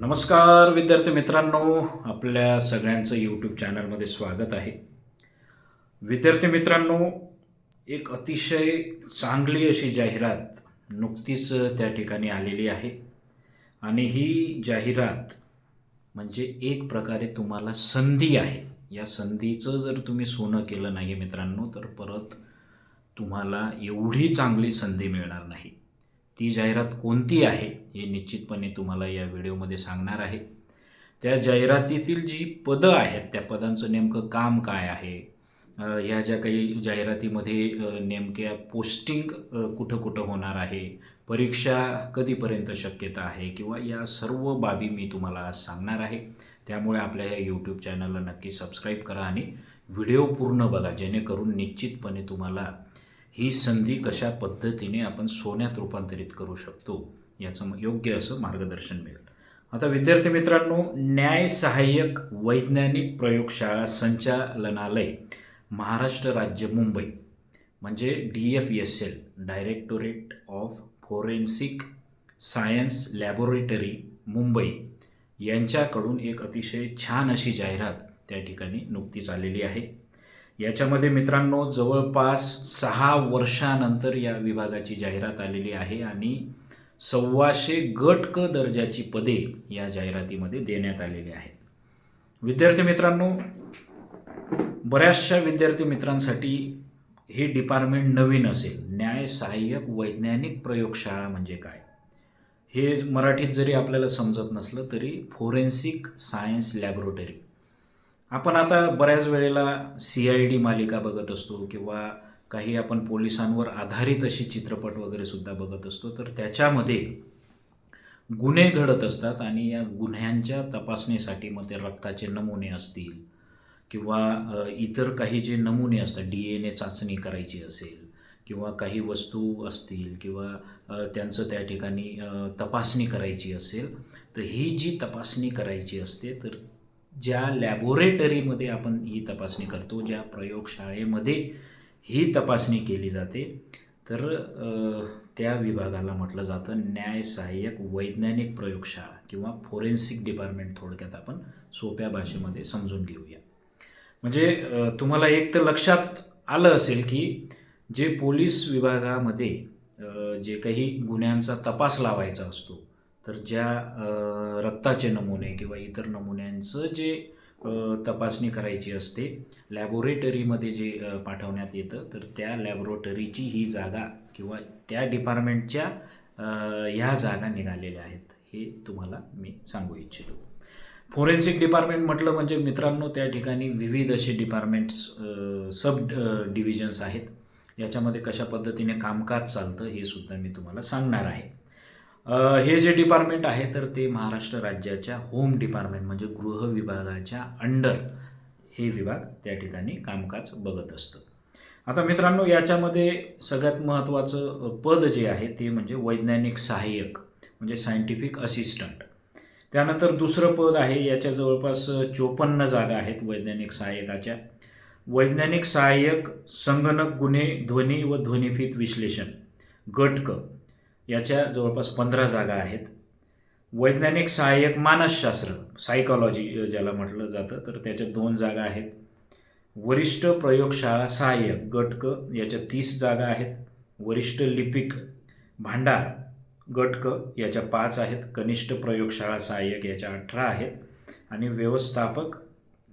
नमस्कार विद्यार्थी मित्रांनो आपल्या सगळ्यांचं यूट्यूब चॅनलमध्ये स्वागत आहे. विद्यार्थी मित्रांनो एक अतिशय चांगली अशी जाहिरात नुकतीच त्या ठिकाणी आलेली आहे. आणि ही जाहिरात म्हणजे एक प्रकारे तुम्हाला संधी आहे. या संधीचं जर तुम्ही सोनं केलं नाही मित्रांनो तर परत तुम्हाला एवढी चांगली संधी मिळणार नाही. ती जाहिरात कोणती आहे हे निश्चितपणे तुम्हाला या व्हिडिओमध्ये सांगणार आहे. त्या जाहिरातीतील जी पदं आहेत त्या पदांचं नेमकं काम काय आहे? ह्या ज्या काही जाहिरातीमध्ये नेमक्या पोस्टिंग कुठं कुठं होणार आहे? परीक्षा कधीपर्यंत शक्यता आहे? किंवा या सर्व बाबी मी तुम्हाला आज सांगणार आहे. त्यामुळे आपल्या या यूट्यूब चॅनलला नक्की सबस्क्राईब करा आणि व्हिडिओ पूर्ण बघा जेणेकरून निश्चितपणे तुम्हाला ही संधी कशा पद्धतीने आपण सोन्यात रूपांतरित करू शकतो याचं योग्य असं मार्गदर्शन मिळेल. आता विद्यार्थी मित्रांनो न्याय सहाय्यक वैज्ञानिक प्रयोगशाळा संचालनालय महाराष्ट्र राज्य मुंबई. म्हणजे D F S L directorate of forensic science laboratory Mumbai. यांच्याकडून एक अतिशय छान अशी जाहिरात त्या ठिकाणी नुकतीच आलेली आहे. याच्यामध्ये मित्रांनो जवळपास सहा वर्षानंतर या विभागाची जाहिरात आलेली आहे आणि सव्वाशे गट क दर्जाची पदे या जाहिरातीमध्ये देण्यात आलेली आहेत. विद्यार्थी मित्रांनो बऱ्याचशा विद्यार्थी मित्रांसाठी हे डिपार्टमेंट नवीन असेल. न्याय सहाय्यक वैज्ञानिक प्रयोगशाळा म्हणजे काय? हे मराठीत जरी आपल्याला समजत नसलं तरी फोरेन्सिक सायन्स लॅबोरेटरी. आपण आता बऱ्याच वेळेला सी आय डी मालिका बघत असतो किंवा काही आपण पोलिसांवर आधारित अशी चित्रपट वगैरे सुद्धा बघत असतो तर त्याच्यामध्ये गुन्हे घडत असतात आणि या गुन्ह्यांच्या तपासणीसाठी मग ते रक्ताचे नमुने असतील किंवा इतर काही जे नमुने असतात डी एन ए चाचणी करायची असेल किंवा काही वस्तू असतील किंवा त्यांचं त्या ठिकाणी तपासणी करायची असेल तर ही जी तपासणी करायची असते तर ज्या लॅबोरेटरीमध्ये आपण ही तपासणी करतो ज्या प्रयोगशाळेमध्ये ही तपासणी केली जाते तर त्या विभागाला म्हटलं जातं न्याय सहाय्यक वैज्ञानिक प्रयोगशाळा किंवा फोरेन्सिक डिपार्टमेंट थोडक्यात आपण सोप्या भाषेमध्ये समजून घेऊया. म्हणजे तुम्हाला एक तर लक्षात आलं असेल की जे पोलीस विभागामध्ये जे काही गुन्ह्यांचा तपास लावायचा असतो तर ज्या रक्ताचे नमुने किंवा इतर नमुन्यांचं जे तपासणी करायची असते लॅबोरेटरीमध्ये जे पाठवण्यात येतं तर त्या लॅबोरेटरीची ही जागा किंवा त्या डिपार्टमेंटच्या ह्या जागा निघालेल्या आहेत हे तुम्हाला मी सांगू इच्छितो. फोरेन्सिक डिपार्टमेंट म्हटलं म्हणजे मित्रांनो त्या ठिकाणी विविध असे डिपार्टमेंट्स सब डिव्हिजन्स आहेत. याच्यामध्ये कशा पद्धतीने कामकाज चालतं हे सुद्धा मी तुम्हाला सांगणार आहे. हे जे डिपार्टमेंट आहे तर ते महाराष्ट्र राज्याच्या होम डिपार्टमेंट म्हणजे गृह विभागाच्या अंडर हे विभाग त्या ठिकाणी कामकाज बघत असतं. आता मित्रांनो याच्यामध्ये सगळ्यात महत्त्वाचं पद जे आहे ते म्हणजे वैज्ञानिक सहाय्यक म्हणजे सायंटिफिक असिस्टंट त्यानंतर दुसरं पद आहे याच्या जवळपास चोपन्न जागा आहेत वैज्ञानिक सहाय्यकाच्या. वैज्ञानिक सहाय्यक संगणक गुन्हे ध्वनी व ध्वनिफीत विश्लेषण गटक. याच्या जवळपास पंधरा जागा आहेत. वैज्ञानिक सहाय्यक मानसशास्त्र सायकॉलॉजी ज्याला म्हटलं जातं तर त्याच्या दोन जागा आहेत. वरिष्ठ प्रयोगशाळा सहाय्यक गटक याच्या तीस जागा आहेत. वरिष्ठ लिपिक भांडार गटक याच्या पाच आहेत. कनिष्ठ प्रयोगशाळा सहाय्यक याच्या अठरा आहेत. आणि व्यवस्थापक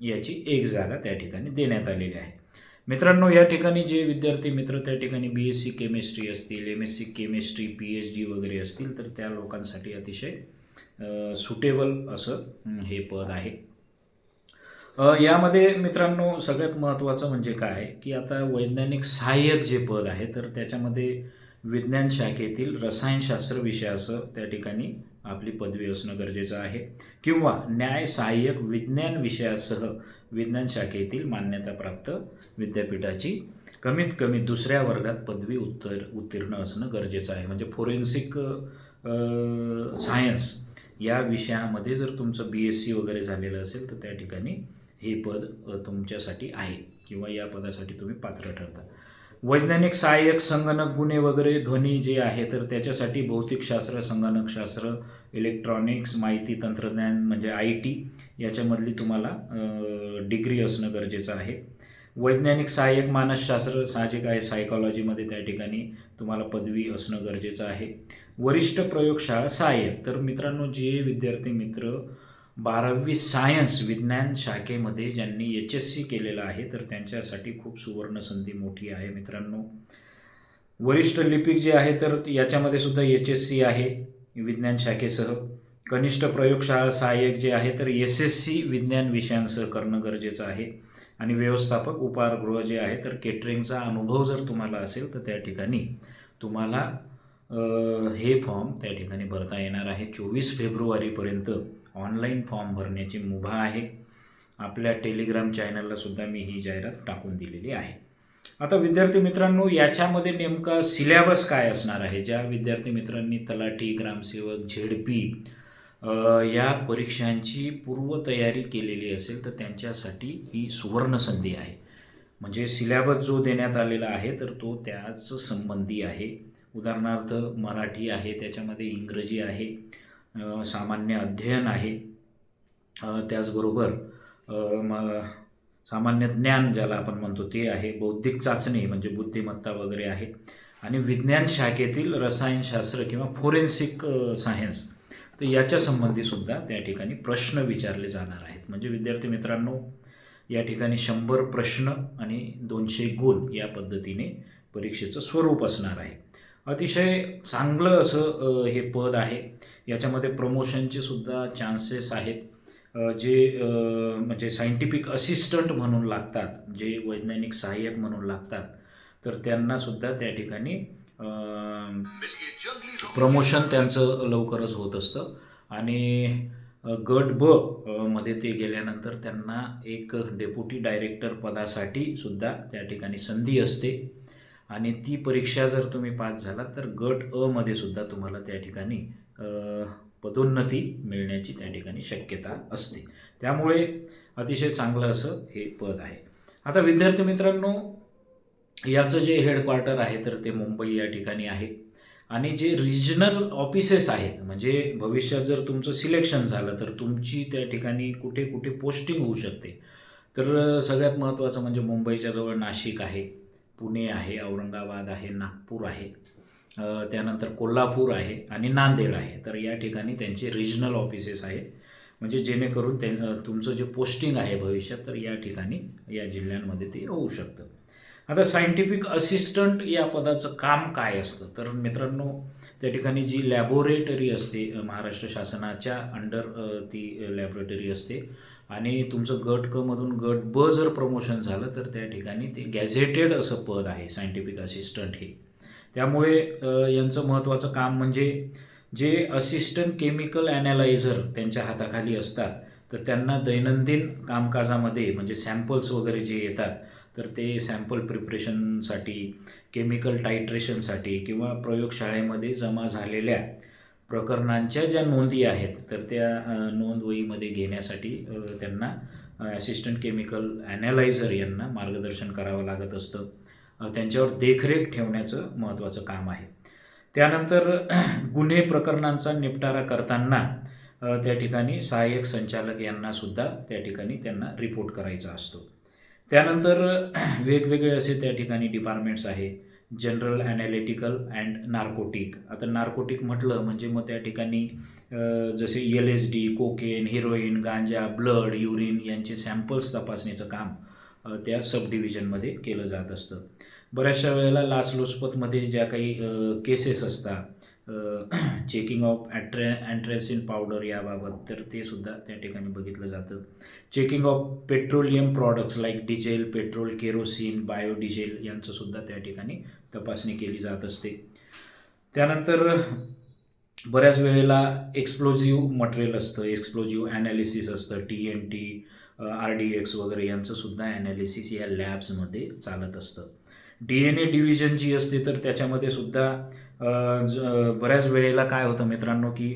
याची एक जागा त्या ठिकाणी देण्यात आलेली आहे. मित्रांनो या ठिकाणी जे विद्यार्थी मित्र त्या ठिकाणी बी एस सी केमिस्ट्री असतील M S C chemistry P H D वगैरे असतील तर त्या लोकांसाठी अतिशय सुटेबल असं हे पद आहे. यामध्ये मित्रांनो सगळ्यात महत्त्वाचं म्हणजे काय की आता वैज्ञानिक सहाय्यक जे पद आहे तर त्याच्यामध्ये विज्ञान शाखेतील रसायनशास्त्र विषयाचं त्या ठिकाणी आपली पदवी असणं गरजेचं आहे. किंवा न्याय सहाय्यक विज्ञान विषयासह विज्ञान शाखेतील मान्यताप्राप्त विद्यापीठाची कमीत कमी दुसऱ्या वर्गात पदवी उत्तर उत्तीर्ण असणं गरजेचं आहे. म्हणजे फोरेन्सिक सायन्स या विषयामध्ये जर तुमचं बी एस सी वगैरे झालेलं असेल तर त्या ठिकाणी हे पद तुमच्यासाठी आहे. किंवा या पदासाठी तुम्ही पात्र ठरता. वैज्ञानिक सहाय्यक संगणक गुन्हे वगैरे ध्वनी जे आहे तर त्याच्यासाठी भौतिकशास्त्र संगणकशास्त्र इलेक्ट्रॉनिक्स माहिती तंत्रज्ञान म्हणजे आय टी याच्यामधली तुम्हाला डिग्री असणं गरजेचं आहे. वैज्ञानिक सहाय्यक मानसशास्त्र साहजिक आहे सायकॉलॉजीमध्ये त्या ठिकाणी तुम्हाला पदवी असणं गरजेचं आहे. वरिष्ठ प्रयोगशाळा सहाय्यक. तर मित्रांनो जे विद्यार्थी मित्र बारावी सायन्स विज्ञान शाखेमध्ये ज्यांनी एच एस सी केलेलं आहे तर त्यांच्यासाठी खूप सुवर्ण संधी मोठी आहे मित्रांनो. वरिष्ठ लिपिक जे आहे तर याच्यामध्ये सुद्धा एच एस सी आहे विज्ञान शाखेसह. कनिष्ठ प्रयोगशाळा सहाय्यक जे आहे तर एस एस सी विज्ञान विषयांसह करणं गरजेचं आहे. आणि व्यवस्थापक उपहारगृह जे आहे तर केटरिंगचा अनुभव जर तुम्हाला असेल तर त्या ठिकाणी तुम्हाला हे फॉर्म त्या ठिकाणी भरता येणार आहे. चोवीस फेब्रुवारीपर्यंत ऑनलाईन फॉर्म भरण्याची मुभा आहे. आपल्या टेलिग्राम चॅनलला सुद्धा मी ही जाहिरात टाकून दिलेली आहे. आता विद्यार्थी मित्रांनो याच्यामध्ये नेमका सिलेबस काय असणार आहे? ज्या विद्यार्थी मित्रांनी तलाठी ग्रामसेवक झेडपी या परीक्षांची पूर्वतयारी केलेली असेल तर त्यांच्यासाठी ही सुवर्ण संधी आहे. म्हणजे सिलेबस जो देण्यात आलेला आहे तर तो त्याच संबंधी आहे. उदाहरणार्थ मराठी आहे त्याच्यामध्ये इंग्रजी आहे. सामान्य अध्ययन आहे. त्याचबरोबर म सामान्य ज्ञान ज्याला आपण म्हणतो ते आहे. बौद्धिक चाचणी म्हणजे बुद्धिमत्ता वगैरे आहे. आणि विज्ञान शाखेतील रसायनशास्त्र किंवा फोरेन्सिक सायन्स तर याच्या त्या ठिकाणी प्रश्न विचारले जाणार आहेत. म्हणजे विद्यार्थी मित्रांनो या ठिकाणी शंभर प्रश्न आणि दोनशे गुण या पद्धतीने परीक्षेचं स्वरूप असणार आहे. अतिशय चांगलं असं हे पद आहे. याच्यामध्ये प्रमोशनचे सुद्धा चान्सेस आहेत. जे म्हणजे सायंटिफिक असिस्टंट म्हणून लागतात जे वैज्ञानिक सहाय्यक म्हणून लागतात. तर त्यांनासुद्धा त्या ठिकाणी प्रमोशन त्यांचं लवकरच होत असतं. आणि गट ब मध्ये ते गेल्यानंतर त्यांना एक डेप्युटी डायरेक्टर पदासाठी सुद्धा त्या ठिकाणी संधी असते. आणि ती परीक्षा जर तुम्ही पास झालात तर गट अ मध्ये सुद्धा तुम्हाला त्या ठिकाणी पदोन्नती मिळण्याची त्या ठिकाणी शक्यता असते. त्यामुळे अतिशय चांगलं असं हे पद आहे. आता विद्यार्थी मित्रांनो याचं जे हेडक्वार्टर आहे तर ते मुंबई या ठिकाणी आहे. आणि जे रिजनल ऑफिसेस आहेत म्हणजे भविष्यात जर तुमचं सिलेक्शन झालं तर तुमची त्या ठिकाणी कुठे कुठे पोस्टिंग होऊ शकते. तर सगळ्यात महत्त्वाचं म्हणजे मुंबईच्या जवळ नाशिक आहे. पुणे आहे औरंगाबाद आहे नागपूर आहे त्यानंतर कोल्हापूर आहे आणि नांदेड आहे. तर या ठिकाणी त्यांचे रिजनल ऑफिसेस आहे. म्हणजे जेणेकरून ते तुमचं जे पोस्टिंग आहे भविष्यात तर या ठिकाणी या जिल्ह्यांमध्ये ते होऊ शकतं. आता सायंटिफिक असिस्टंट या पदाचं काम काय असतं? तर मित्रांनो त्या ठिकाणी जी लॅबोरेटरी असते महाराष्ट्र शासनाच्या अंडर ती लॅबोरेटरी असते आणि तुमचं गट क मधून गट ब जर प्रमोशन झालं तर त्या ठिकाणी ते गॅझेटेड असं पद आहे सायंटिफिक असिस्टंट हे. त्यामुळे यांचं महत्त्वाचं काम म्हणजे जे असिस्टंट केमिकल ॲनालायझर त्यांच्या हाताखाली असतात तर त्यांना दैनंदिन कामकाजामध्ये म्हणजे सॅम्पल्स वगैरे जे येतात तर ते सॅम्पल प्रिपरेशनसाठी केमिकल टायट्रेशनसाठी किंवा प्रयोगशाळेमध्ये जमा झालेल्या प्रकरणांच्या ज्या नोंदी आहेत तर त्या नोंदवहीमध्ये घेण्यासाठी त्यांना ॲसिस्टंट केमिकल ॲनालायझर यांना मार्गदर्शन करावं लागत असतं. त्यांच्यावर देखरेख ठेवण्याचं महत्त्वाचं काम आहे. त्यानंतर गुन्हे प्रकरणांचा निपटारा करताना त्या ठिकाणी सहाय्यक संचालक यांना सुद्धा त्या ठिकाणी त्यांना रिपोर्ट करायचा असतो. त्यानंतर वेगवेगळे असे त्या ठिकाणी डिपार्टमेंट्स आहे. जनरल ॲनालिटिकल अँड नार्कोटिक आता नार्कोटिक म्हटलं म्हणजे मग त्या ठिकाणी जसे L S D cocaine heroin गांजा ब्लड युरिन यांचे सॅम्पल्स तपासणीचं काम त्या सब डिव्हिजनमध्ये केलं जात असतं. बऱ्याचशा वेळेला लाचलुचपतमध्ये ज्या काही केसेस असतात चेकिंग ऑफ ॲट्रॅ अँट्रॅसिन पावडर याबाबत तर ते सुद्धा त्या ठिकाणी बघितलं जातं. Checking of petroleum products like diesel petrol kerosene biodiesel यांचं सुद्धा त्या ठिकाणी तपासणी केली जात असते. त्यानंतर बऱ्याच वेळेला एक्सप्लोजिव्ह मटेरियल असतं एक्सप्लोजिव्ह ॲनालिसिस असतं T N T R D X वगैरे यांचंसुद्धा ॲनालिसिस या लॅब्समध्ये चालत असतं. डी एन ए डिव्हिजन जी असते तर त्याच्यामध्ये सुद्धा बऱ्याच वेळेला काय होतं मित्रांनो की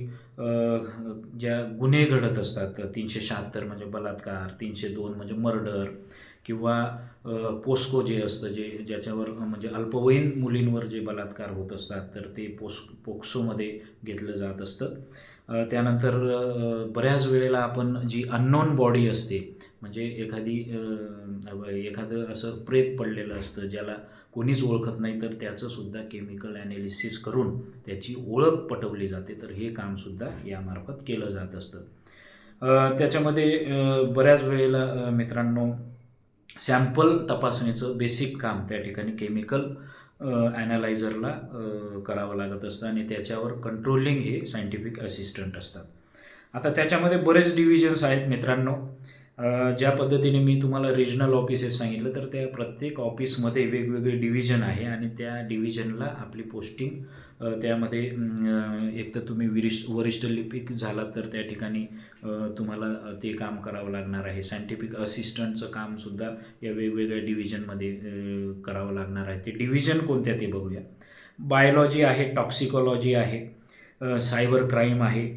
ज्या गुन्हे घडत असतात तीनशे शहात्तर म्हणजे बलात्कार तीनशे दोन म्हणजे मर्डर किंवा पोस्को जे असतं जे ज्याच्यावर म्हणजे अल्पवयीन मुलींवर जे बलात्कार होत असतात तर ते पोस पोक्सोमध्ये घेतलं जात असतं. त्यानंतर बऱ्याच वेळेला आपण जी अननोन बॉडी असते म्हणजे एखादी एखादं असं प्रेत पडलेलं असतं ज्याला कोणीच ओळखत नाही तर त्याचंसुद्धा केमिकल ॲनालिसिस करून त्याची ओळख पटवली जाते. तर हे कामसुद्धा यामार्फत केलं जात असतं. त्याच्यामध्ये बऱ्याच वेळेला मित्रांनो सॅम्पल तपासणीचं बेसिक काम त्या ठिकाणी केमिकल ॲनालायझरला करावं लागत असतं आणि त्याच्यावर कंट्रोलिंग हे सायंटिफिक असिस्टंट असतात. आता त्याच्यामध्ये बरेच डिव्हिजन्स आहेत मित्रांनो. ज्या पद्धतीने मी तुम्हाला रिजनल ऑफिसेस सांगितलं तर त्या प्रत्येक ऑफिसमध्ये वेगवेगळे डिव्हिजन आहे आणि त्या डिव्हिजनला आपली पोस्टिंग त्यामध्ये एक तर तुम्ही विरिष्ठ वरिष्ठ लिपिक झालात तर त्या ठिकाणी तुम्हाला ते काम करावं लागणार आहे. सायंटिफिक असिस्टंटचं कामसुद्धा या वेगवेगळ्या डिव्हिजनमध्ये करावं लागणार आहे. ते डिव्हिजन कोणत्या ते बघूया. बायोलॉजी आहे टॉक्सिकॉलॉजी आहे सायबर क्राईम आहे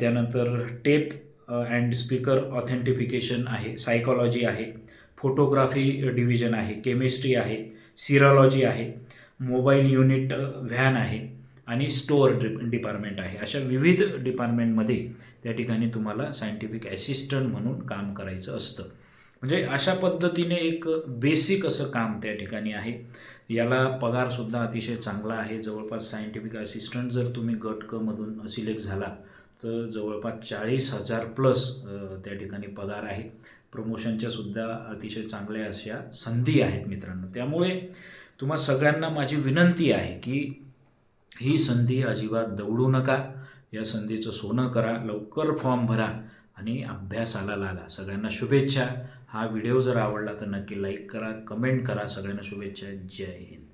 त्यानंतर टेप अँड स्पीकर ऑथेंटिफिकेशन आहे सायकॉलॉजी आहे फोटोग्राफी डिव्हिजन आहे केमिस्ट्री आहे सिरॉलॉजी आहे मोबाईल युनिट व्हॅन आहे आणि स्टोअर डि डिपार्टमेंट आहे. अशा विविध डिपार्टमेंटमध्ये त्या ठिकाणी तुम्हाला सायंटिफिक ॲसिस्टंट म्हणून काम करायचं असतं. म्हणजे अशा पद्धतीने एक बेसिक असं काम त्या ठिकाणी आहे. याला पगारसुद्धा अतिशय चांगला आहे. जवळपास सायंटिफिक असिस्टंट जर तुम्ही गट क मधून सिलेक्ट झाला तर जवळपास चाळीस हजार प्लस त्या ठिकाणी पगार आहे. प्रमोशनच्या सुद्धा अतिशय चांगल्या अशा संधी आहेत मित्रांनो. त्यामुळे तुम्हा सगळ्यांना माझी विनंती आहे की ही संधी अजिबात दवडू नका. या संधीचं सोनं करा लवकर फॉर्म भरा आणि अभ्यासाला लागा. सगळ्यांना शुभेच्छा. हा व्हिडिओ जर आवडला तर नक्की लाईक करा कमेंट करा. सगळ्यांना शुभेच्छा. जय हिंद.